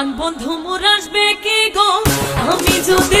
প্রাণ বন্ধু মোর আসবে কে গো? আমি যদি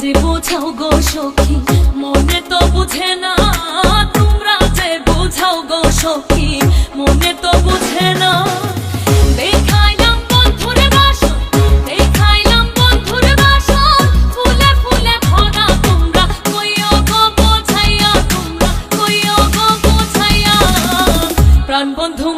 তোমরা যে বোঝাও গো সখী, মনে তো বুঝে না, তোমরা যে বোঝাও গো সখী, মনে তো বুঝে না। বন্ধুর